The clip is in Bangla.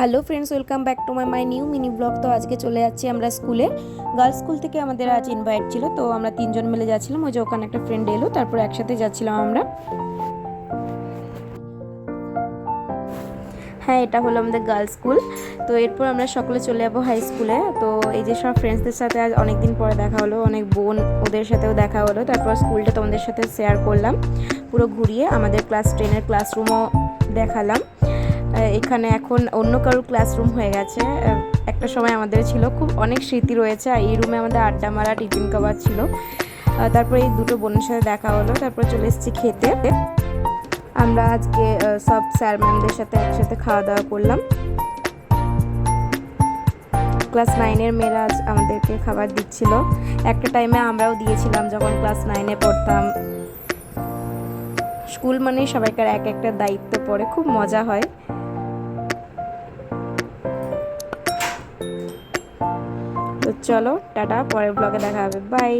Hello friends, welcome back to my my new mini blog. তো আজকে চলে যাচ্ছি আমরা স্কুলে। গার্লস স্কুল থেকে আমাদের আজ ইনভাইট ছিল, তো আমরা তিনজন মিলে যাচ্ছিলাম। ওই যে ওখানে একটা ফ্রেন্ড এলো, তারপর একসাথে যাচ্ছিলাম আমরা। হ্যাঁ এটা হলো আমাদের গার্লস স্কুল। তো এরপর আমরা সকলে চলে যাব হাই স্কুলে তো এই যে সব ফ্রেন্ডসদের সাথে আজ অনেক দিন পরে দেখা হলো, অনেক বোন ওদের সাথেও দেখা হলো। তারপর স্কুলটা তোমাদের সাথে শেয়ার করলাম। পুরো ঘুরিয়ে আমাদের ক্লাস টেনের ক্লাসরুমও দেখালাম। এখানে এখন অন্য কারোর ক্লাসরুম হয়ে গেছে। একটা সময় আমাদের ছিল, খুব অনেক স্মৃতি রয়েছে, আর এই রুমে আমাদের আড্ডা মারা, টিফিন খাবার ছিল। তারপরে এই দুটো বোনের সাথে দেখা হলো, তারপর চলে এসেছি খেতে। আমরা আজকে সব স্যার ম্যামদের সাথে একসাথে খাওয়া দাওয়া করলাম ক্লাস নাইনের মেয়েরা আজ আমাদেরকে খাবার দিচ্ছিল। একটা টাইমে আমরাও দিয়েছিলাম যখন ক্লাস নাইনে পড়তাম। স্কুল মানে সবাইকার এক একটা দায়িত্ব পড়ে, খুব মজা হয়। তো চলো টাটা পরের ব্লগে দেখা হবে বাই